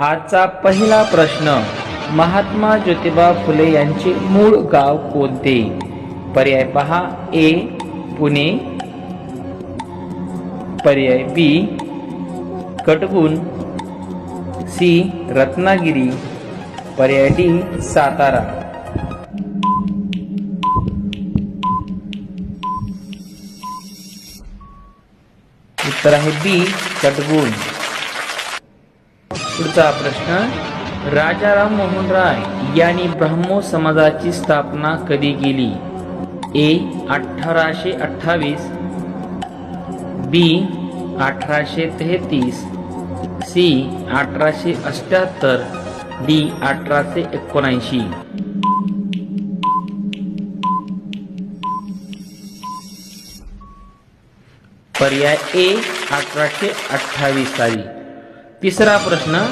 आजचा पहिला प्रश्न महात्मा ज्योतिबा फुले यांचे मूळ गाव कोणते? पर्याय पहा ए पुणे. पर्याय बी कटगुण. सी रत्नागिरी. पर्याय डी सातारा. उत्तर आहे बी कटगुण. पुढचा प्रश्न राजाराम मोहन राय यांनी ब्राह्मो समाजाची स्थापना कधी केली? ए अठराशे अठ्ठावीस बी अठराशे तेहतीस सी अठराशे अठ्याहत्तर डी अठराशे एकोणऐंशी. पर्याय ए अठराशे अठ्ठावीस साली. तिसरा प्रश्न